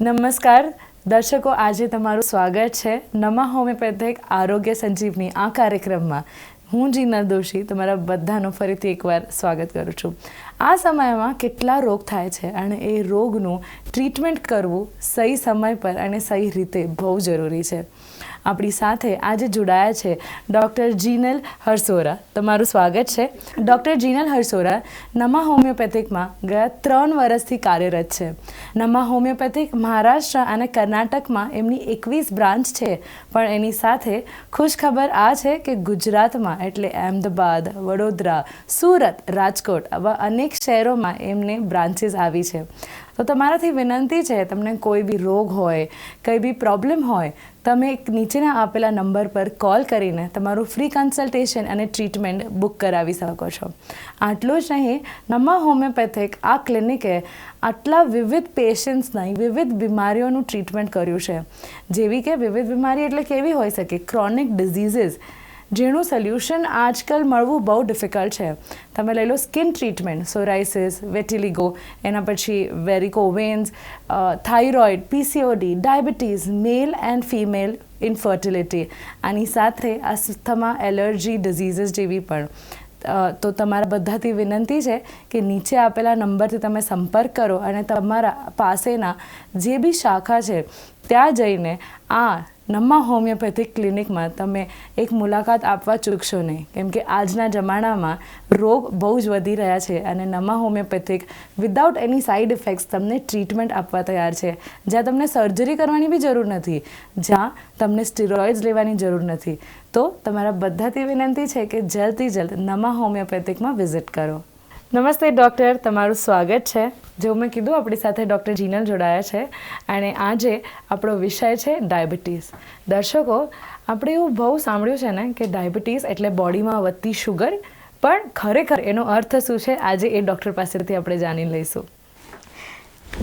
નમસ્કાર. દર્શકો, આજે તમારું સ્વાગત છે નમા હોમિયોપેથિક આરોગ્ય સંજીવની આ કાર્યક્રમમાં. હું જીના દોશી, તમારા બધાનું ફરીથી એકવાર સ્વાગત કરું છું. આ સમયમાં કેટલા રોગ થાય છે અને એ રોગનું ટ્રીટમેન્ટ કરવું સહી સમય પર અને સહી રીતે બહુ જરૂરી છે. આપણી સાથે આજે જોડાયા છે ડૉક્ટર જીનલ હરસોરા. તમારું સ્વાગત છે. ડૉક્ટર જીનલ હરસોરા નમા હોમિયોપેથિકમાં ગયા ત્રણ વર્ષથી કાર્યરત છે. નમા હોમિયોપેથિક મહારાષ્ટ્ર અને કર્ણાટકમાં એમની એકવીસ બ્રાન્ચ છે. પણ એની સાથે ખુશખબર આ છે કે ગુજરાતમાં એટલે અહેમદાબાદ વડોદરા, સુરત, રાજકોટ આવા અનેક શહેરોમાં એમને બ્રાન્ચીસ આવી છે. તો તમારાથી વિનંતી છે, તમને કોઈ બી રોગ હોય, કંઈ બી પ્રોબ્લેમ હોય, તમે એક નીચેના આપેલા નંબર પર કોલ કરીને તમારું ફ્રી કન્સલ્ટેશન અને ટ્રીટમેન્ટ બુક કરાવી શકો છો. આટલું જ નહીં, નમા હોમિયોપેથિક આ ક્લિનિકે આટલા વિવિધ પેશન્ટ્સની વિવિધ બીમારીઓનું ટ્રીટમેન્ટ કર્યું છે. જેવી કે વિવિધ બીમારી એટલે કેવી હોઈ શકે? ક્રોનિક ડિઝીઝીસ જેનું સોલ્યુશન આજકાલ મળવું બહુ ડિફિકલ્ટ છે. તમે લઈ લો સ્કિન ટ્રીટમેન્ટ સોરાઇસિસ વેટિલિગો એના પછી varicose veins thyroid PCOD diabetes male and female infertility આની સાથે અસ્થમા એલર્જી ડિઝીઝીસ જેવી પણ. તો તમારા બધાથી વિનંતી છે કે નીચે આપેલા નંબરથી તમે સંપર્ક કરો અને તમારા પાસેના જે બી શાખા છે, ત્યાં જઈને આ નમ્મા હોમિયોપેથિક ક્લિનિકમાં તમે એક મુલાકાત આપવા ચૂકશો નહીં. કેમ કે આજના જમાનામાં રોગ બહુ જ વધી રહ્યા છે અને નમા હોમિયોપેથિક વિદાઉટ એની સાઇડ ઇફેક્ટ્સ તમને ટ્રીટમેન્ટ આપવા તૈયાર છે. જ્યાં તમને સર્જરી કરવાની બી જરૂર નથી, જ્યાં તમને સ્ટીરોઇડ્સ લેવાની જરૂર નથી. તો તમારા બધાથી વિનંતી છે કે જલ્દથી જલ્દ નમા હોમિયોપેથિકમાં વિઝિટ કરો. નમસ્તે, ડૉક્ટર. તમારું સ્વાગત છે. જેવું મેં કીધું, આપણી સાથે ડૉક્ટર જીનલ જોડાયા છે અને આજે આપણો વિષય છે ડાયાબિટીસ. દર્શકો, આપણે એવું બહુ સાંભળ્યું છે ને કે ડાયાબિટીસ એટલે બોડીમાં વધતી શુગર પણ ખરેખર એનો અર્થ શું છે? આજે એ ડૉક્ટર પાસેથી આપણે જાણી લઈશું.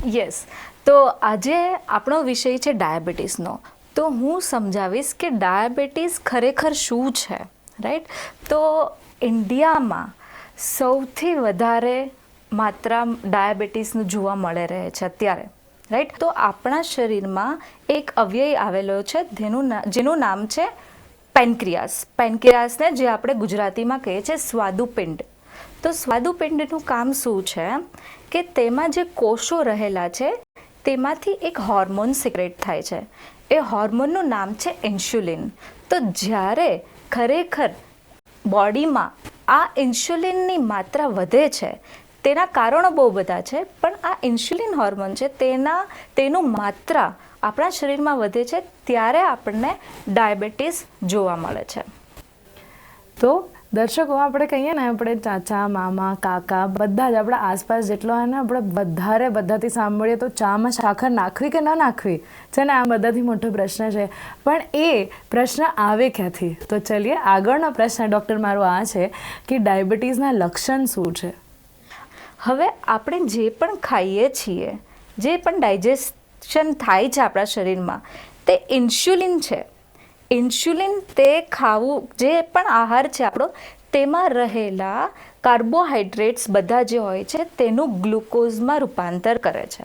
યસ તો આજે આપણો વિષય છે ડાયાબિટીસનો. તો હું સમજાવીશ કે ડાયાબિટીસ ખરેખર શું છે રાઈટ તો ઇન્ડિયામાં સૌથી વધારે માત્રા ડાયાબિટીસનું જોવા મળે રહે છે અત્યારે રાઈટ તો આપણા શરીરમાં એક અવ્યય આવેલો છે, જેનું જેનું નામ છે પેનક્રિયાસ. પેનક્રિયાસને જે આપણે ગુજરાતીમાં કહીએ છીએ સ્વાદુપિંડ. તો સ્વાદુપિંડનું કામ શું છે કે તેમાં જે કોષો રહેલા છે, તેમાંથી એક હોર્મોન સિક્રેટ થાય છે. એ હોર્મોનનું નામ છે ઇન્સ્યુલિન. તો જ્યારે ખરેખર બોડીમાં આ ઇન્સ્યુલિનની માત્રા વધે છે. તેના કારણો બહુ બધા છે, પણ આ ઇન્સ્યુલિન હોર્મોન છે, તેના, તેનું માત્રા આપણા શરીરમાં વધે છે, ત્યારે આપણને ડાયાબિટીસ જોવા મળે છે. તો દર્શકો, આપણે કહીએ ને, આપણે ચાચા, મામા, કાકા બધા જ આપણા આસપાસ જેટલો હોય ને, આપણે વધારે બધાથી સાંભળીએ તો ચામાં સાખર નાખવી કે ન નાખવી? છે ને, આ બધાથી મોટો પ્રશ્ન છે. પણ એ પ્રશ્ન આવે ક્યાંથી? તો ચલીએ, આગળનો પ્રશ્ન ડૉક્ટર મારો આ છે કે ડાયાબિટીસના લક્ષણ શું છે? હવે આપણે જે પણ ખાઈએ છીએ, જે પણ ડાયજેશન થાય છે આપણા શરીરમાં, તે ઇન્સ્યુલિન છે. ઇન્સ્યુલિન તે ખાવું, જે પણ આહાર છે આપણો, તેમાં રહેલા કાર્બોહાઈડ્રેટ્સ બધા જે હોય છે, તેનું ગ્લુકોઝમાં રૂપાંતર કરે છે.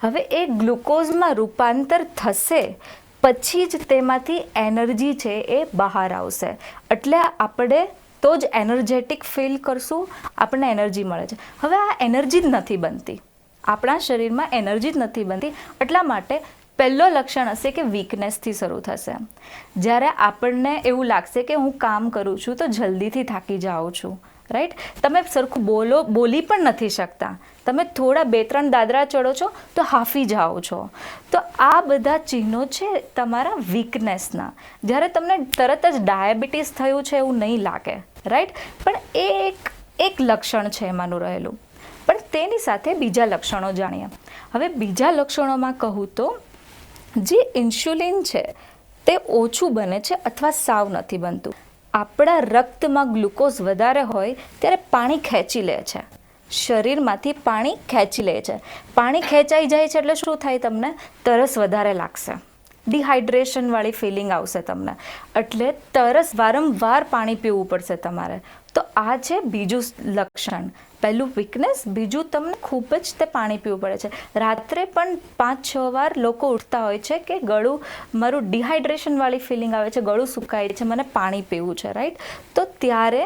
હવે એ ગ્લુકોઝમાં રૂપાંતર થશે, પછી જ તેમાંથી એનર્જી છે એ બહાર આવશે. એટલે આપણે તો જ એનર્જેટિક ફીલ કરશું, આપણને એનર્જી મળે છે. હવે આ એનર્જી જ નથી બનતી. આપણા શરીરમાં એનર્જી જ નથી બનતી. એટલા માટે પહેલો લક્ષણ હશે કે વીકનેસથી શરૂ થશે. જ્યારે આપણને એવું લાગશે કે હું કામ કરું છું, તો જલ્દીથી થાકી જાઉં છું. રાઈટ તમે સરખું બોલો, બોલી પણ નથી શકતા. તમે થોડા બે ત્રણ દાદરા ચડો છો, તો હાફી જાઓ છો. તો આ બધા ચિહ્નો છે તમારા વીકનેસના જ્યારે તમને તરત જ ડાયાબિટીસ થયું છે એવું નહીં લાગે. રાઈટ પણ એ એક એક લક્ષણ છે એમાંનું રહેલું. પણ તેની સાથે બીજા લક્ષણો જાણીએ. હવે બીજા લક્ષણોમાં કહું તો જે ઇન્સ્યુલિન છે, તે ઓછું બને છે અથવા સાવ નથી બનતું. આપણા રક્તમાં ગ્લુકોઝ વધારે હોય ત્યારે પાણી ખેંચી લે છે. શરીરમાંથી પાણી ખેંચી લે છે. પાણી ખેંચાઈ જાય છે એટલે શું થાય તમને? તરસ વધારે લાગશે. ડિહાઇડ્રેશનવાળી ફિલિંગ આવશે તમને. એટલે તરસ વારંવાર પાણી પીવું પડશે તમારે. તો આ છે બીજું લક્ષણ. પહેલું વીકનેસ બીજું તમને ખૂબ જ તે પાણી પીવું પડે છે. રાત્રે પણ પાંચ છ વાર લોકો ઉઠતા હોય છે કે ગળું, મારું ડિહાઇડ્રેશનવાળી ફિલિંગ આવે છે, ગળું સુકાય છે, મને પાણી પીવું છે રાઈટ તો ત્યારે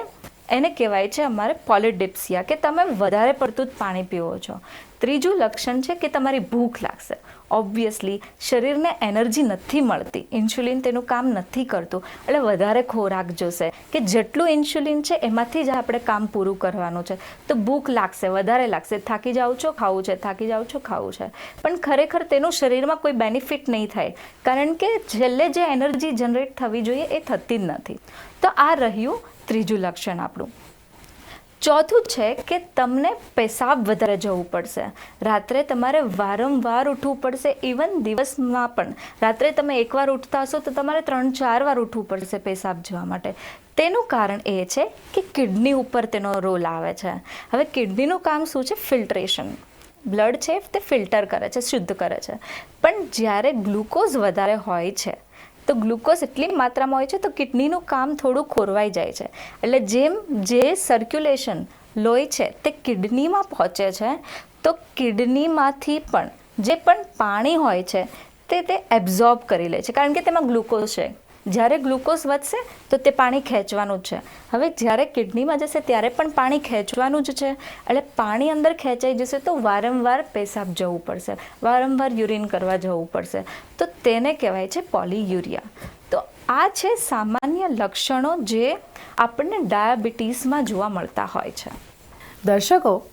એને કહેવાય છે અમારે પોલિડિપ્સિયા કે તમે વધારે પડતું જ પાણી પીવો છો. ત્રીજું લક્ષણ છે કે તમારી ભૂખ લાગશે. ઓબ્વિયસલી શરીરને એનર્જી નથી મળતી. ઇન્સ્યુલિન તેનું કામ નથી કરતું. એટલે વધારે ખોરાક જોશે. કે જેટલું ઇન્સ્યુલિન છે, એમાંથી જ આપણે કામ પૂરું કરવાનું છે. તો ભૂખ લાગશે, વધારે લાગશે. થાકી જાઓ છો, ખાવું છે. થાકી જાઓ છો, ખાવું છે. પણ ખરેખર તેનું શરીરમાં કોઈ બેનિફિટ નહીં થાય. કારણ કે છેલ્લે જે એનર્જી જનરેટ થવી જોઈએ એ થતી જ નથી. તો આ રહ્યું ત્રીજું લક્ષણ આપણું. ચોથું છે કે તમને પેશાબ વધારે જવું પડશે. રાત્રે તમારે વારંવાર ઉઠવું પડશે ઇવન દિવસમાં પણ. રાત્રે તમે એકવાર ઉઠતા હશો તો તમારે ત્રણ, ચાર વાર ઉઠવું પડશે પેશાબ જવા માટે. તેનું કારણ એ છે કે કિડની ઉપર તેનો રોલ આવે છે. હવે કિડનીનું કામ શું છે? ફિલ્ટ્રેશન. બ્લડ છે તે ફિલ્ટર કરે છે, શુદ્ધ કરે છે. પણ જ્યારે ગ્લુકોઝ વધારે હોય છે તો ગ્લુકોઝ એટલી માત્રામાં હોય છે તો કિડનીનું કામ થોડું ખોરવાઈ જાય છે. એટલે જેમ જે સર્ક્યુલેશન લોહી છે તે કિડનીમાં પહોંચે છે, તો કિડનીમાંથી પણ જે પણ પાણી હોય છે તે તે એબ્ઝોર્બ કરી લે છે. કારણ કે તેમાં ગ્લુકોઝ છે. જ્યારે ગ્લુકોઝ વધશે તો તે પાણી ખેંચવાનું છે. હવે જ્યારે કિડનીમાં જશે ત્યારે પણ પાણી ખેંચવાનું જ છે. એટલે પાણી અંદર ખેંચાઈ જશે તો વારંવાર પેશાબ જવું પડશે. વારંવાર યુરિન કરવા જવું પડશે. તો તેને કહેવાય છે પોલીયુરિયા. તો આ છે સામાન્ય લક્ષણો જે આપણને ડાયાબિટીસમાં જોવા મળતા હોય છે. દર્શકો,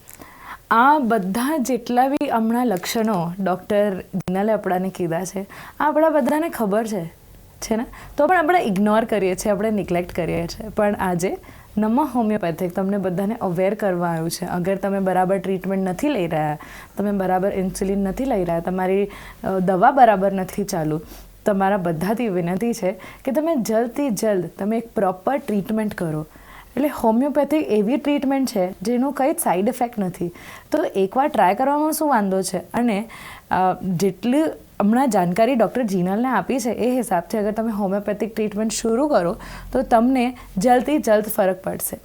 આ બધા જેટલા બી હમણાં લક્ષણો ડૉક્ટર જીનાલે આપણાને કીધા છે, આ આપણા બધાને ખબર છે. છે ને? તો પણ આપણે ઇગ્નોર કરીએ છીએ, આપણે નિગ્લેક્ટ કરીએ છીએ. પણ આજે નમઃ હોમિયોપેથિક તમને બધાને અવેર કરવા આવ્યું છે. અગર તમે બરાબર ટ્રીટમેન્ટ નથી લઈ રહ્યા, તમે બરાબર ઇન્સ્યુલિન નથી લઈ રહ્યા, તમારી દવા બરાબર નથી ચાલુ, તમારા બધાથી વિનંતી છે કે તમે જલ્દથી જલ્દ તમે એક પ્રોપર ટ્રીટમેન્ટ કરો. એટલે હોમિયોપેથિક એવી ટ્રીટમેન્ટ છે જેનું કંઈ જ સાઈડ ઇફેક્ટ નથી. તો એકવાર ટ્રાય કરવામાં શું વાંધો છે? અને જેટલી હમણાં જાણકારી ડૉક્ટર જીનલને આપી છે, એ હિસાબથી અગર તમે હોમિયોપેથિક ટ્રીટમેન્ટ શરૂ કરો, તો તમને જલ્દથી જલ્દ ફરક પડશે.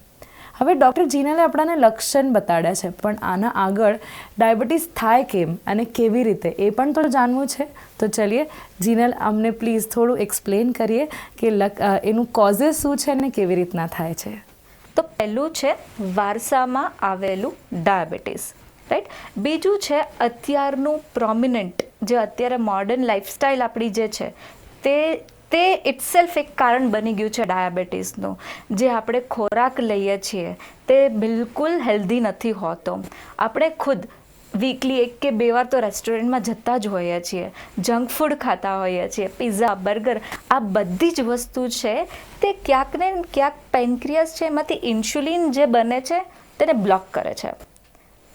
હવે ડૉક્ટર જીનલે આપણાને લક્ષણ બતાડ્યા છે, પણ આના આગળ ડાયાબિટીસ થાય કેમ અને કેવી રીતે, એ પણ તો જાણવું છે. તો ચલીએ, જીનલ અમને પ્લીઝ થોડું એક્સપ્લેન કરીએ કે લક- એનું કોઝિસ શું છે અને કેવી રીતના થાય છે. તો પહેલું છે, વારસામાં આવેલું ડાયાબિટીસ, રાઈટ? બીજું છે, અત્યારનું પ્રોમિનન્ટ જે અત્યારે મોડર્ન લાઈફસ્ટાઈલ આપણી જે છે, તે તે ઇટસેલ્ફ એક કારણ બની ગયું છે ડાયાબિટીસનું જે આપણે ખોરાક લઈએ છીએ, તે બિલકુલ હેલ્ધી નથી હોતો. આપણે ખુદ વીકલી એક કે બે વાર તો રેસ્ટોરન્ટમાં જતા જ હોઈએ છીએ જંક ફૂડ ખાતા હોઈએ છીએ પીઝા બર્ગર આ બધી જ વસ્તુ છે, તે ક્યાંક ને ક્યાંક પેન્ક્રિયસ છે, એમાંથી ઇન્સ્યુલિન જે બને છે, તેને બ્લોક કરે છે.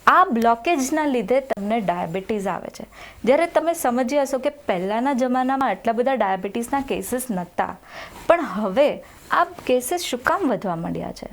આ બ્લોકેજના લીધે તમને ડાયાબિટીસ આવે છે. જ્યારે તમે સમજી હશો કે પહેલાંના જમાનામાં આટલા બધા ડાયાબિટીસના કેસીસ નહોતા પણ હવે આ કેસીસ શું કામ વધવા માંડ્યા છે?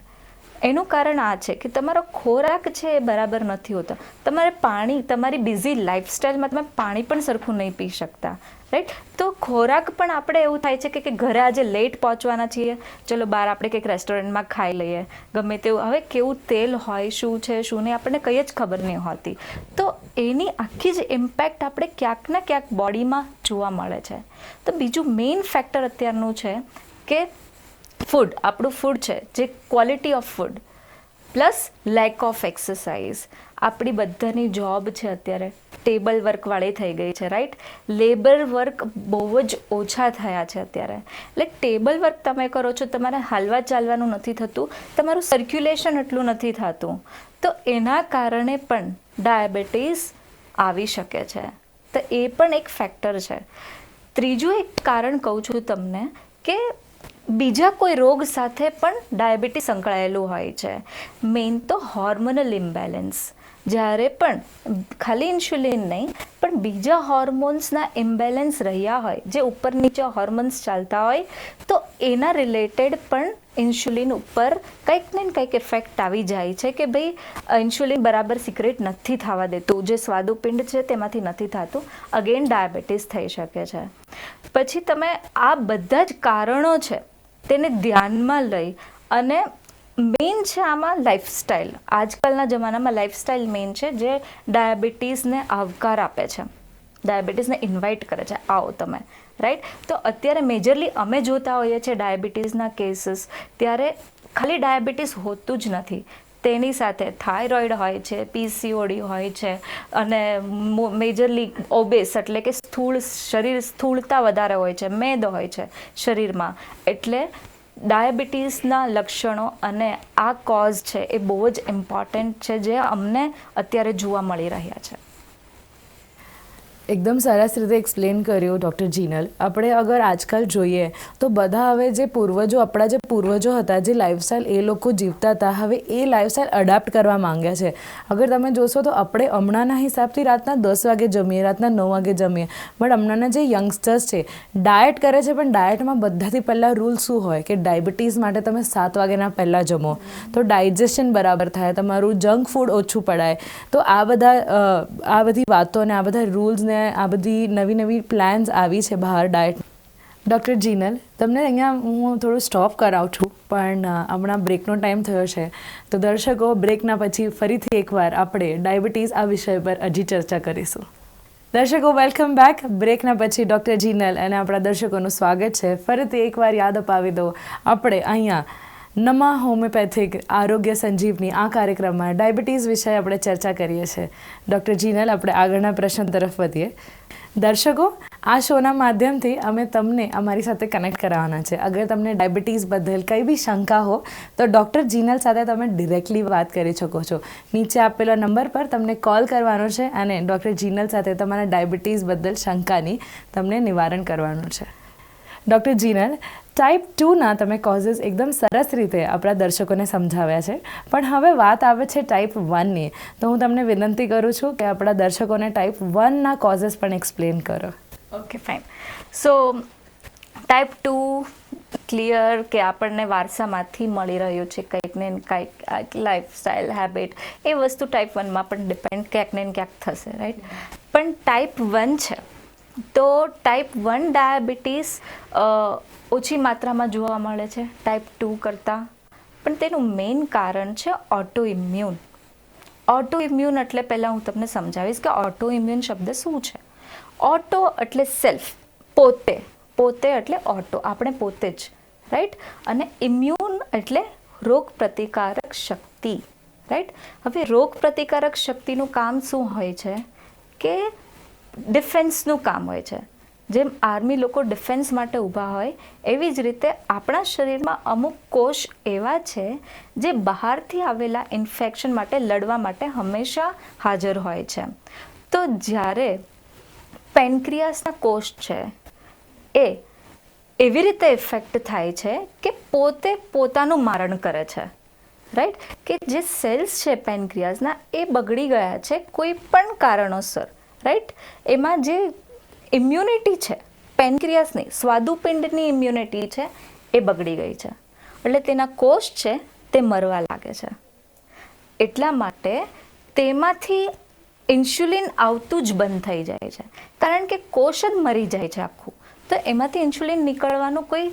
એનું કારણ આ છે કે તમારો ખોરાક છે એ બરાબર નથી હોતો. તમારે પાણી, તમારી બિઝી લાઈફસ્ટાઈલમાં તમે પાણી પણ સરખું નહીં પી શકતા. રાઈટ તો ખોરાક પણ આપણે એવું થાય છે કે કે ઘરે આજે લેટ પહોંચવાના છીએ. ચલો બહાર આપણે કંઈક રેસ્ટોરન્ટમાં ખાઈ લઈએ. ગમે તેવું. હવે કેવું તેલ હોય, શું છે, શું નહીં, આપણને કંઈ જ ખબર નહીં હોતી. તો એની આખી જ ઇમ્પેક્ટ આપણે ક્યાંક ને ક્યાંક બોડીમાં જોવા મળે છે. તો બીજું મેઇન ફેક્ટર અત્યારનું છે કે ફૂડ આપણું ફૂડ છે જે quality of food plus lack of exercise આપણી બધાની જોબ છે અત્યારે. ટેબલ વર્કવાળી થઈ ગઈ છે રાઈટ લેબર વર્ક બહુ જ ઓછા થયા છે અત્યારે. એટલે ટેબલ વર્ક તમે કરો છો, તમારે હાલવા ચાલવાનું નથી થતું, તમારું સર્ક્યુલેશન એટલું નથી થતું. તો એના કારણે પણ ડાયાબિટીસ આવી શકે છે. તો એ પણ એક ફેક્ટર છે. ત્રીજું એક કારણ કહું છું તમને કે બીજા કોઈ રોગ સાથે પણ ડાયાબિટીસ સંકળાયેલું હોય છે. મેઇન તો હોર્મોનલ ઇમ્બેલેન્સ જ્યારે પણ ખાલી ઇન્સ્યુલિન નહીં, પણ બીજા હોર્મોન્સના ઇમ્બેલેન્સ રહ્યા હોય, જે ઉપર નીચે હોર્મોન્સ ચાલતા હોય, તો એના રિલેટેડ પણ ઇન્સ્યુલિન ઉપર કંઈક ને કંઈક ઇફેક્ટ આવી જાય છે કે ભાઈ ઇન્સ્યુલિન બરાબર સિક્રેટ નથી થવા દેતું. જે સ્વાદુપિંડ છે તેમાંથી નથી થતું. અગેન ડાયાબિટીસ થઈ શકે છે. પછી તમે આ બધા જ કારણો છે તેને ધ્યાનમાં લઈ અને મેઇન છે આમાં લાઈફસ્ટાઈલ આજકાલના જમાનામાં લાઈફસ્ટાઈલ મેઇન છે જે ડાયાબિટીસને આવકાર આપે છે. ડાયાબિટીસને ઇન્વાઇટ કરે છે. આવો તમે. રાઈટ તો અત્યારે મેજરલી અમે જોતા હોઈએ છીએ ડાયાબિટીસના કેસીસ ત્યારે ખાલી ડાયાબિટીસ હોતું જ નથી. તેની સાથે થાઇરોઇડ હોય છે પીસીઓડી હોય છે, અને મેજરલી ઓબેસ એટલે કે સ્થૂળ, શરીર સ્થૂળતા વધારે હોય છે, મેદ હોય છે શરીરમાં. એટલે ડાયાબિટીસના લક્ષણો અને આ કોઝ છે એ બહુ જ ઇમ્પોર્ટન્ટ છે જે અમને અત્યારે જોવા મળી રહ્યા છે. એકદમ સરસ રીતે એક્સપ્લેન કર્યું ડૉક્ટર જીનલ આપણે અગર આજકાલ જોઈએ, તો બધા હવે જે પૂર્વજો, આપણા જે પૂર્વજો હતા, જે લાઈફસ્ટાઈલ એ લોકો જીવતા હતા, હવે એ લાઈફસ્ટાઈલ અડાપ્ટ કરવા માંગ્યા છે. અગર તમે જોશો તો આપણે હમણાંના હિસાબથી રાતના દસ વાગે જમીએ, રાતના નવ વાગે જમીએ. બટ હમણાંના જે યંગસ્ટર્સ છે ડાયટ કરે છે, પણ ડાયટમાં બધાથી પહેલાં રૂલ શું હોય? કે ડાયાબિટીસ માટે તમે સાત વાગ્યાના પહેલાં જમો. તો ડાયજેશન બરાબર થાય, તમારું જંક ફૂડ ઓછું પડાય. તો આ બધા આ બધી વાતો અને આ બધા રૂલ્સને આ બધી નવી નવી પ્લાન્સ આવી છે બહાર ડાયટ ડૉક્ટર જીનલ તમને અહીંયા હું થોડું સ્ટોપ કરાવું છું, પણ હમણાં બ્રેકનો ટાઈમ થયો છે. તો દર્શકો બ્રેકના પછી ફરીથી એકવાર આપણે ડાયાબિટીસ આ વિષય પર હજી ચર્ચા કરીશું. દર્શકો વેલકમ બેક બ્રેકના પછી ડૉક્ટર જીનલ અને આપણા દર્શકોનું સ્વાગત છે. ફરીથી એકવાર યાદ અપાવી દો. આપણે અહીંયા નમા હોમિયોપેથિક આરોગ્ય સંજીવની આ કાર્યક્રમમાં ડાયાબિટીસ વિશે આપણે ચર્ચા કરીએ છીએ. ડૉક્ટર જીનલ, આપણે આગળના પ્રશ્ન તરફ વધીએ. દર્શકો, આ શોના માધ્યમથી અમે તમને અમારી સાથે કનેક્ટ કરાવવાના છે. અગર તમને ડાયાબિટીસ બદલ કંઈ બી શંકા હો, તો ડૉક્ટર જીનલ સાથે તમે ડિરેક્ટલી વાત કરી શકો છો. નીચે આપેલા નંબર પર તમને કોલ કરવાનો છે અને ડૉક્ટર જીનલ સાથે તમારા ડાયાબિટીસ બદલ શંકાની તમને નિવારણ કરવાનું છે. ડૉક્ટર જીનલ ટાઈપ ટુના તમે કોઝિસ એકદમ સરસ રીતે આપણા દર્શકોને સમજાવ્યા છે. પણ હવે વાત આવે છે ટાઈપ વનની તો હું તમને વિનંતી કરું છું કે આપણા દર્શકોને ટાઈપ વનના કોઝિસ પણ એક્સપ્લેન કરો. Okay fine so type two clear કે આપણને વારસામાંથી મળી રહ્યું છે કંઈક ને કંઈક લાઈફસ્ટાઈલ હેબિટ એ વસ્તુ ટાઈપ વનમાં પણ ડિપેન્ડ ક્યાંક ને ક્યાંક થશે રાઈટ પણ ટાઈપ વન છે. તો ટાઈપ વન ડાયાબિટીસ ઓછી માત્રામાં જોવા મળે છે ટાઈપ ટુ કરતાં. પણ તેનું મેઇન કારણ છે ઓટો ઇમ્યુન ઓટો ઇમ્યુન એટલે પહેલાં હું તમને સમજાવીશ કે ઓટો ઇમ્યુન શબ્દ શું છે? ઓટો એટલે સેલ્ફ પોતે. પોતે એટલે ઓટો આપણે પોતે જ રાઈટ અને ઇમ્યુન એટલે રોગ પ્રતિકારક શક્તિ રાઈટ હવે રોગ પ્રતિકારક શક્તિનું કામ શું હોય છે? કે ડિફેન્સનું કામ હોય છે. જેમ આર્મી લોકો ડિફેન્સ માટે ઊભા હોય, એવી જ રીતે આપણા શરીરમાં અમુક કોષ એવા છે જે બહારથી આવેલા ઇન્ફેક્શન માટે લડવા માટે હંમેશા હાજર હોય છે. તો જ્યારે પેનક્રિયાસના કોષ છે, એ એવી રીતે ઇફેક્ટ થાય છે કે પોતે પોતાનું મારણ કરે છે. રાઈટ? કે જે સેલ્સ છે પેનક્રિયાસના, એ બગડી ગયા છે કોઈ પણ કારણોસર. રાઈટ એમાં જે ઇમ્યુનિટી છે પેનક્રિયાસની સ્વાદુપિંડની ઇમ્યુનિટી છે, એ બગડી ગઈ છે. એટલે તેના કોષ છે, તે મરવા લાગે છે. એટલા માટે તેમાંથી ઇન્સ્યુલિન આવતું જ બંધ થઈ જાય છે. કારણ કે કોષ જ મરી જાય છે આખું. તો એમાંથી ઇન્સ્યુલિન નીકળવાનું કોઈ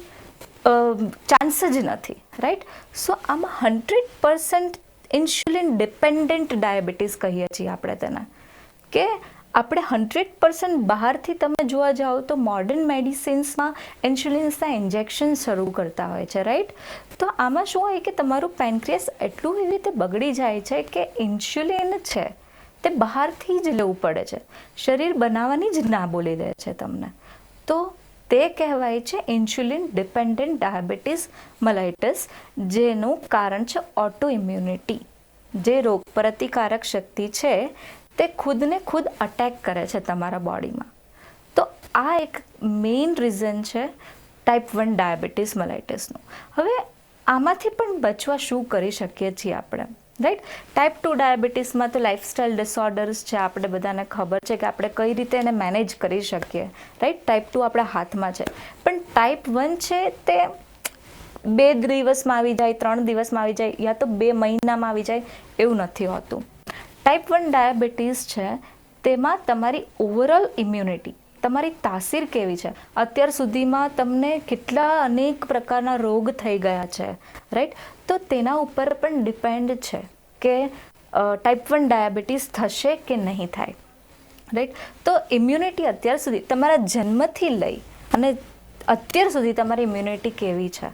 ચાન્સ જ નથી. રાઈટ સો આમાં hundred percent insulin dependent diabetes કહીએ છીએ આપણે તેને. કે આપણે હંડ્રેડ પર્સન્ટ બહારથી તમે જોવા જાઓ તો મોડર્ન મેડિસિન્સમાં ઇન્સ્યુલિન્સના ઇન્જેક્શન શરૂ કરતા હોય છે રાઈટ તો આમાં શું હોય કે તમારું પેનક્રિયસ એટલું એવી રીતે બગડી જાય છે કે ઇન્સ્યુલિન છે તે બહારથી જ લેવું પડે છે. શરીર બનાવવાની જ ના બોલી દે છે તમને. તો તે કહેવાય છે ઇન્સ્યુલિન ડિપેન્ડન્ટ ડાયાબિટીસ મલાઇટસ જેનું કારણ છે ઓટો ઇમ્યુનિટી જે રોગ પ્રતિકારક શક્તિ છે તે ખુદને ખુદ અટેક કરે છે તમારા બોડીમાં તો આ એક મેઇન રીઝન છે ટાઈપ વન ડાયાબિટીસ મલાઇટિસનું હવે આમાંથી પણ બચવા શું કરી શકીએ છીએ આપણે? રાઈટ ટાઈપ ટુ ડાયાબિટીસમાં તો લાઇફસ્ટાઇલ ડિસઓર્ડર્સ છે, આપણે બધાને ખબર છે કે આપણે કઈ રીતે એને મેનેજ કરી શકીએ. રાઈટ ટાઈપ ટુ આપણા હાથમાં છે. પણ ટાઈપ વન છે તે બે દિવસમાં આવી જાય, ત્રણ દિવસમાં આવી જાય, યા તો બે મહિનામાં આવી જાય એવું નથી હોતું. ટાઈપ વન ડાયાબિટીસ છે, તેમાં તમારી ઓવરઓલ ઇમ્યુનિટી તમારી તાસીર કેવી છે? અત્યાર સુધીમાં તમને કેટલા અનેક પ્રકારના રોગ થઈ ગયા છે રાઈટ તો તેના ઉપર પણ ડિપેન્ડ છે કે ટાઈપ વન ડાયાબિટીસ થશે કે નહીં થાય રાઈટ તો ઇમ્યુનિટી અત્યાર સુધી તમારા જન્મથી લઈ અને અત્યાર સુધી તમારી ઇમ્યુનિટી કેવી છે,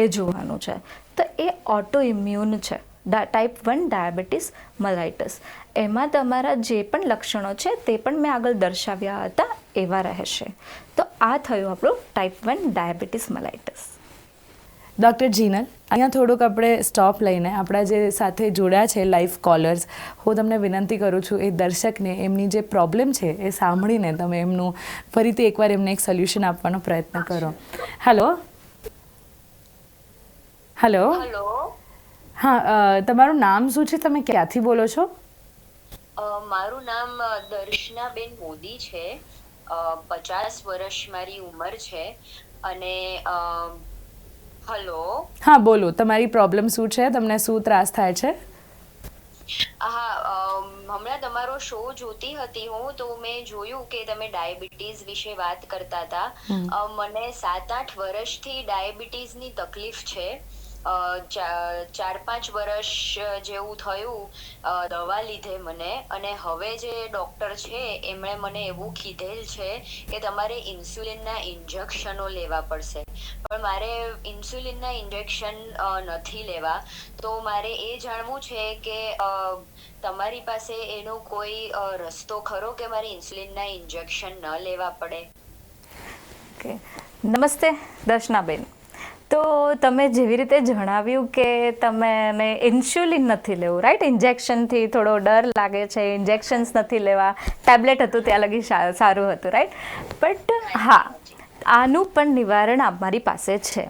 એ જોવાનું છે. તો એ ઓટો ઇમ્યુન છે. ટાઈપ વન ડાયાબિટીસ મલાઇટસ એમાં તમારા જે પણ લક્ષણો છે તે પણ મેં આગળ દર્શાવ્યા હતા એવા રહેશે. તો આ થયું આપણું type one diabetes mellitus doctor Jinal અહીંયા થોડુંક આપણે સ્ટોપ લઈને આપણા જે સાથે જોડ્યા છે લાઈફ કોલર્સ હું તમને વિનંતી કરું છું એ દર્શકને એમની જે પ્રોબ્લેમ છે એ સાંભળીને તમે એમનું ફરીથી એકવાર એમને એક સોલ્યુશન આપવાનો પ્રયત્ન કરો. હેલો હેલો હેલો હા તમારું નામ શું છે? તમે ક્યાંથી બોલો છો? મારું નામ દર્શનાબેન મોદી છે. પચાસ વર્ષ મારી ઉંમર છે. અને હલો? હા બોલો. તમારી પ્રોબ્લેમ શું છે? તમને શું ત્રાસ થાય છે? હા હમણાં તમારો શો જોતી હતી હું તો મેં જોયું કે તમે ડાયાબિટીસ વિશે વાત કરતા હતા. મને સાત આઠ વર્ષથી ડાયાબિટીસની તકલીફ છે. ચાર પાંચ વર્ષ જેવું થયું દવા લીધે મને અને હવે જે ડૉક્ટર છે, એમણે મને એવું કીધેલ છે કે તમારે ઇન્સ્યુલિનના ઇન્જેક્શનો લેવા પડશે. પણ મારે ઇન્સ્યુલિનના ઇન્જેક્શન નથી લેવા. તો મારે એ જાણવું છે કે તમારી પાસે એનો કોઈ રસ્તો ખરો કે મારે ઇન્સ્યુલિનના ઇન્જેક્શન ન લેવા પડે? ઓકે. નમસ્તે, દર્શનાબેન. તો તમે જેવી રીતે જણાવ્યું કે તમે ઇન્સ્યુલિન નથી લેવું રાઈટ ઇન્જેક્શનથી થોડો ડર લાગે છે ઇન્જેક્શન્સ નથી લેવા. ટેબ્લેટ હતું ત્યાં લગી સારું હતું રાઈટ બટ હા, આનું પણ નિવારણ અમારી પાસે છે.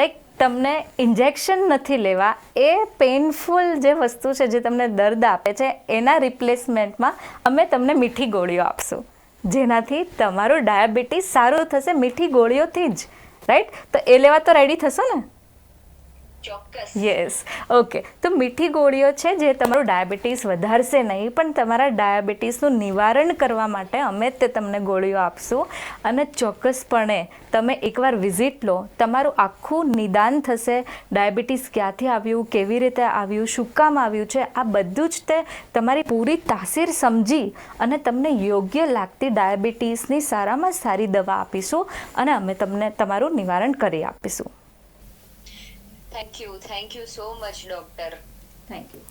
લાઈક તમને ઇન્જેક્શન નથી લેવા, એ પેઇનફુલ જે વસ્તુ છે, જે તમને દર્દ આપે છે, એના રિપ્લેસમેન્ટમાં અમે તમને મીઠી ગોળીઓ આપશું. જેનાથી તમારું ડાયાબિટીસ સારું થશે, મીઠી ગોળીઓથી જ. રાઈટ? તો એ લેવા તો રેડી થશો ને? યસ ઓકે તો મીઠી ગોળીઓ છે જે તમારું ડાયાબિટીસ વધારશે નહીં, પણ તમારા ડાયાબિટીસનું નિવારણ કરવા માટે અમે તે તમને ગોળીઓ આપશું. અને ચોક્કસપણે તમે એકવાર વિઝિટ લો. તમારું આખું નિદાન થશે. ડાયાબિટીસ ક્યાંથી આવ્યું, કેવી રીતે આવ્યું, શું કામ આવ્યું છે, આ બધું જ તે તમારી પૂરી તાસીર સમજી અને તમને યોગ્ય લાગતી ડાયાબિટીસની સારામાં સારી દવા આપીશું અને અમે તમને તમારું નિવારણ કરી આપીશું. Thank you thank you so much doctor thank you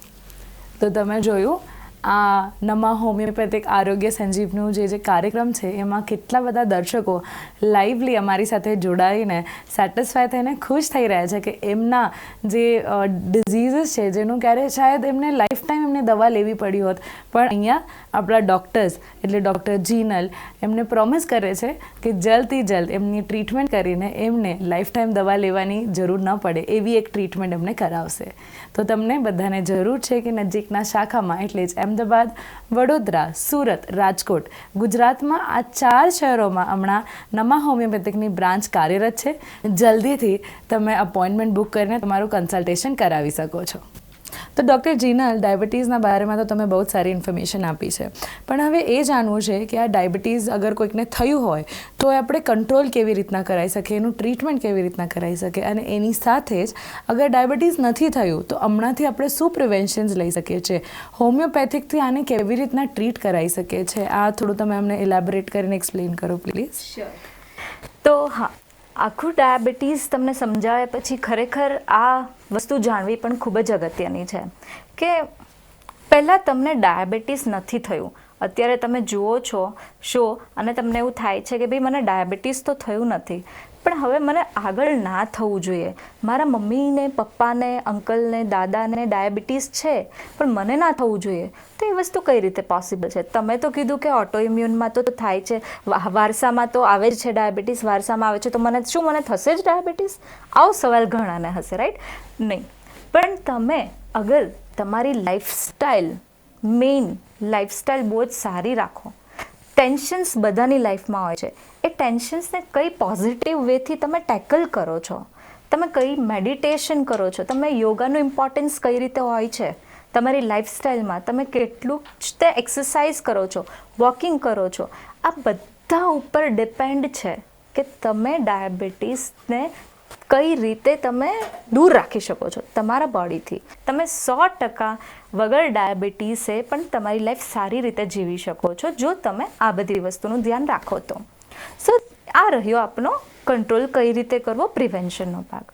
તો તમે જોયું આ નમા હોમિયોપેથિક આરોગ્ય સંજીવનું જે જે કાર્યક્રમ છે, એમાં કેટલા બધા દર્શકો લાઈવલી અમારી સાથે જોડાઈને સેટિસ્ફાય થઈને ખુશ થઈ રહ્યા છે કે એમના જે ડિઝીઝીસ છે, જેનું ક્યારે શાયદ એમને લાઈફ ટાઈમ એમને દવા લેવી પડી હોત. પણ અહીંયા આપણા ડૉક્ટર્સ એટલે ડૉક્ટર જીનલ એમને પ્રોમિસ કરે છે કે જલ્દથી જલ્દ એમની ટ્રીટમેન્ટ કરીને એમને લાઈફ ટાઈમ દવા લેવાની જરૂર ન પડે, એવી એક ટ્રીટમેન્ટ એમને કરાવશે. તો તમને બધાને જરૂર છે કે નજીકના શાખામાં, એટલે જ અમદાવાદ, વડોદરા, સુરત, રાજકોટ, ગુજરાતમાં આ ચાર શહેરોમાં હમણાં નમા હોમિયોપેથિકની બ્રાન્ચ કાર્યરત છે. જલ્દીથી તમે અપોઇન્ટમેન્ટ બુક કરીને તમારું કન્સલ્ટેશન કરાવી શકો છો. તો ડૉક્ટર જીનલ, ડાયાબિટીસના બારેમાં તો તમે બહુ જ સારી ઇન્ફોર્મેશન આપી છે. પણ હવે એ જાણવું છે કે આ ડાયાબિટીસ અગર કોઈકને થયું હોય, તો આપણે કંટ્રોલ કેવી રીતના કરાવી શકીએ એનું ટ્રીટમેન્ટ કેવી રીતના કરાવી શકીએ અને એની સાથે જ અગર ડાયાબિટીસ નથી થયું, તો હમણાંથી આપણે શું પ્રિવેન્શન્સ લઈ શકીએ છીએ? હોમિયોપેથિકથી આને કેવી રીતના ટ્રીટ કરાવી શકીએ છીએ આ થોડું તમે અમને ઇલેબોરેટ કરીને એક્સપ્લેન કરો, પ્લીઝ. તો હા આખું ડાયાબિટીસ તમને સમજાવ્યા પછી ખરેખર આ વસ્તુ જાણવી પણ ખૂબ જ અગત્યની છે કે પહેલાં તમને ડાયાબિટીસ નથી થયું. અત્યારે તમે જુઓ છો, શો, અને તમને એવું થાય છે કે ભાઈ મને ડાયાબિટીસ તો થયું નથી. પણ હવે મને આગળ ના થવું જોઈએ. મારા મમ્મીને, પપ્પાને, અંકલને, દાદાને ડાયાબિટીસ છે, પણ મને ના થવું જોઈએ. તો એ વસ્તુ કઈ રીતે પોસિબલ છે? તમે તો કીધું કે ઓટો ઇમ્યુનમાં તો થાય છે. વારસામાં તો આવે જ છે ડાયાબિટીસ, વારસામાં આવે છે. તો મને, શું મને થશે જ ડાયાબિટીસ? આવો સવાલ ઘણાને હશે રાઈટ નહીં. પણ તમે અગર તમારી લાઈફસ્ટાઈલ મેઇન લાઈફસ્ટાઈલ બહુ જ સારી રાખો ટેન્શન્સ બધાની લાઈફમાં હોય છે. એ ટેન્શન્સને કઈ પોઝિટિવ વેથી તમે ટેકલ કરો છો? તમે કઈ મેડિટેશન કરો છો? તમે યોગાનું ઇમ્પોર્ટન્સ કઈ રીતે હોય છે? તમારી લાઈફસ્ટાઈલમાં તમે કેટલું જ તે એક્સરસાઇઝ કરો છો? વોકિંગ કરો છો? આ બધા ઉપર ડિપેન્ડ છે કે તમે ડાયાબિટીસને કઈ રીતે તમે દૂર રાખી શકો છો તમારા બોડીથી તમે સો ટકા વગર ડાયાબિટીસે પણ તમારી લાઈફ સારી રીતે જીવી શકો છો, જો તમે આ બધી વસ્તુનું ધ્યાન રાખો તો. સો આ રહ્યો આપનો કંટ્રોલ કઈ રીતે કરવો? પ્રિવેન્શનનો ભાગ.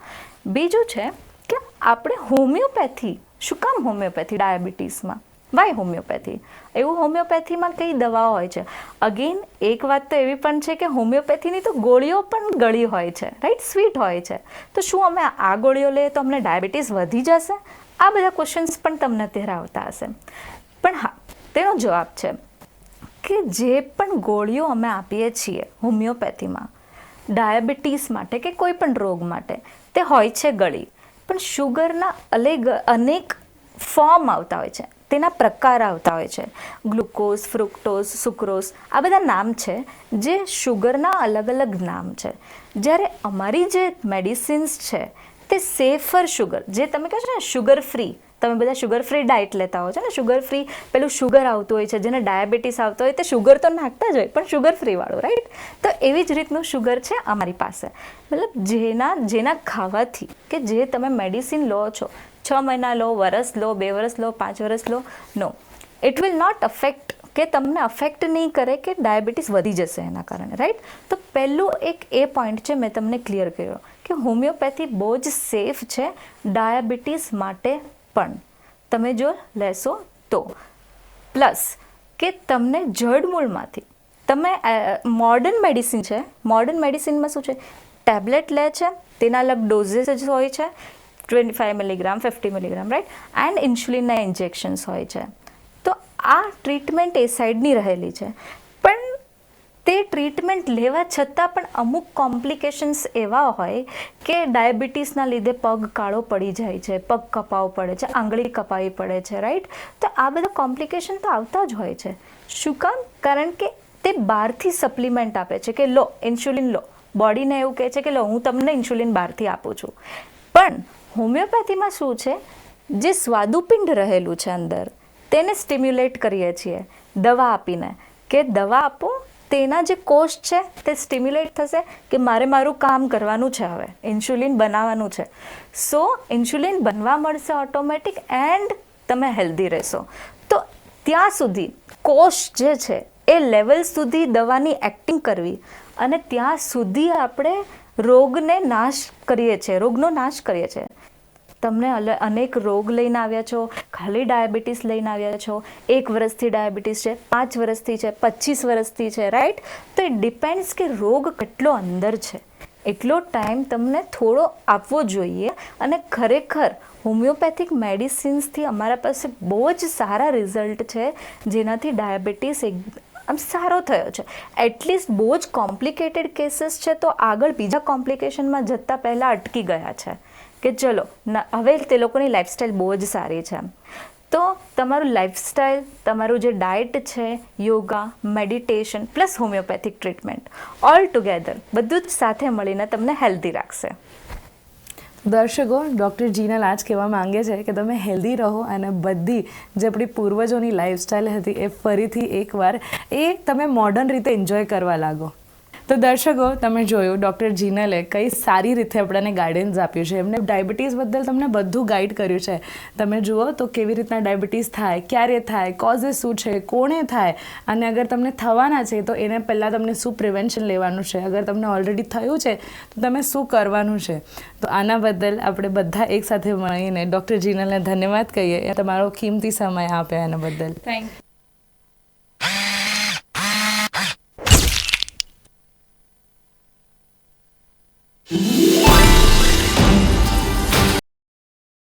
બીજું છે કે આપણે હોમિયોપેથી શું કામ હોમિયોપેથી ડાયાબિટીસમાં? વાય હોમિયોપેથી એવું હોમિયોપેથીમાં કઈ દવાઓ હોય છે? અગેન એક વાત તો એવી પણ છે કે હોમિયોપેથીની તો ગોળીઓ પણ ગળી હોય છે રાઈટ સ્વીટ હોય છે. તો શું અમે આ ગોળીઓ લઈએ તો અમને ડાયાબિટીસ વધી જશે? આ બધા ક્વેશ્ચન્સ પણ તમને અત્યારે આવતા હશે. પણ હા, તેનો જવાબ છે કે જે પણ ગોળીઓ અમે આપીએ છીએ હોમિયોપેથીમાં ડાયાબિટીસ માટે કે કોઈ પણ રોગ માટે, તે હોય છે ગળી. પણ શુગરના અલગ અનેક ફોર્મ આવતા હોય છે. તેના પ્રકાર આવતા હોય છે. ગ્લુકોઝ, ફ્રુક્ટોઝ, સુક્રોઝ આ બધા નામ છે જે શુગરના અલગ અલગ નામ છે. જ્યારે અમારી જે મેડિસિન્સ છે તે સેફર શુગર જે તમે કહો છો ને શુગર ફ્રી તમે બધા શુગર ફ્રી ડાયટ લેતા હો છો ને? શુગર ફ્રી પેલું શુગર આવતું હોય છે, જેને ડાયાબિટીસ આવતો હોય તે શુગર તો નાખતા જ હોય, પણ શુગર ફ્રીવાળું રાઈટ તો એવી જ રીતનું શુગર છે અમારી પાસે. મતલબ જેના જેના ખાવાથી કે જે તમે મેડિસિન લો છો, છ મહિના લો, વરસ લો, બે વરસ લો, પાંચ વરસ લો no it will not affect કે તમને અફેક્ટ નહીં કરે કે ડાયાબિટીસ વધી જશે એના કારણે રાઈટ તો પહેલું એક એ પોઈન્ટ છે મેં તમને ક્લિયર કર્યો કે હોમિયોપેથી બહુ જ સેફ છે ડાયાબિટીસ માટે પણ તમે જો લેશો તો. પ્લસ કે તમને જડમૂળમાંથી તમે મોડર્ન મેડિસિન છે. મોડર્ન મેડિસિનમાં શું છે? ટેબ્લેટ લે છે, તેના અલગ ડોઝેસ જ હોય છે. Twenty five milligram fifty milligram right and ઇન્સ્યુલિનના injections હોય છે. તો આ ટ્રીટમેન્ટ એ સાઈડની રહેલી છે. તે ટ્રીટમેન્ટ લેવા છતાં પણ અમુક કોમ્પ્લિકેશન્સ એવા હોય કે ડાયાબિટીસના લીધે પગ કાળો પડી જાય છે, પગ કપાવો પડે છે, આંગળી કપાવી પડે છે રાઈટ તો આ બધા કોમ્પ્લિકેશન તો આવતા જ હોય છે. શું કામ? કારણ કે તે બહારથી સપ્લિમેન્ટ આપે છે કે લો, ઇન્સ્યુલિન લો. બોડીને એવું કહે છે કે લો, હું તમને ઇન્સ્યુલિન બહારથી આપું છું. પણ હોમિયોપેથીમાં શું છે? જે સ્વાદુપિંડ રહેલું છે અંદર, તેને સ્ટિમ્યુલેટ કરીએ છીએ. દવા આપીને. કે દવા આપો તેના જે કોષ છે, તે સ્ટિમ્યુલેટ થશે કે મારે મારું કામ કરવાનું છે હવે ઇન્સ્યુલિન બનાવવાનું છે. સો ઇન્સ્યુલિન બનવા મળશે ઓટોમેટિક એન્ડ તમે હેલ્ધી રહેશો. તો ત્યાં સુધી કોષ જે છે, એ લેવલ સુધી દવાની એક્ટિંગ કરવી અને ત્યાં સુધી આપણે રોગને નાશ કરીએ છીએ, રોગનો નાશ કરીએ છીએ. તમને અનેક રોગ લઈને આવ્યા છો ખાલી ડાયાબિટીસ લઈને આવ્યા છો. એક વર્ષથી ડાયાબિટીસ છે, પાંચ વર્ષથી છે, પચીસ વર્ષથી છે રાઈટ તો એ ડિપેન્ડ્સ કે રોગ કેટલો અંદર છે. એટલો ટાઈમ તમને થોડો આપવો જોઈએ અને ખરેખર હોમિયોપેથિક મેડિસિન્સથી અમારા પાસે બહુ જ સારા રિઝલ્ટ છે, જેનાથી ડાયાબિટીસ એક આમ સારો થયો છે. એટલીસ્ટ બહુ જ કોમ્પ્લિકેટેડ કેસીસ છે, તો આગળ બીજા કોમ્પ્લિકેશનમાં જતાં પહેલાં અટકી ગયા છે. કે ચલો હવે તે લોકોની લાઈફસ્ટાઈલ બહુ જ સારી છે તો તમારું લાઈફસ્ટાઈલ તમારું જે ડાયટ છે yoga meditation plus homeopathic treatment all together બધું જ સાથે મળીને તમને હેલ્ધી રાખશે. દર્શકો ડૉક્ટર જીનલ આજ કહેવા માંગે છે કે તમે હેલ્ધી રહો અને બધી જે આપણી પૂર્વજોની લાઈફસ્ટાઈલ હતી એ ફરીથી એકવાર એ તમે મોડર્ન રીતે એન્જોય કરવા લાગો. તો દર્શકો, તમે જોયું, ડૉક્ટર જીનલે કઈ સારી રીતે આપણને ગાઈડન્સ આપ્યું છે. એમને ડાયાબિટીસ બદલ તમને બધું ગાઈડ કર્યું છે. તમે જુઓ તો કેવી રીતના ડાયાબિટીસ થાય, ક્યારે થાય કોઝિસ શું છે, કોણે થાય, અને અગર તમને થવાના છે, તો એને પહેલાં તમને શું પ્રિવેન્શન લેવાનું છે? અગર તમને ઓલરેડી થયું છે, તો તમે શું કરવાનું છે? તો આના બદલ આપણે બધા એકસાથે મળીને ડૉક્ટર જીનલને ધન્યવાદ કહીએ. તમારો કિંમતી સમય આપ્યો એના બદલ. થેન્ક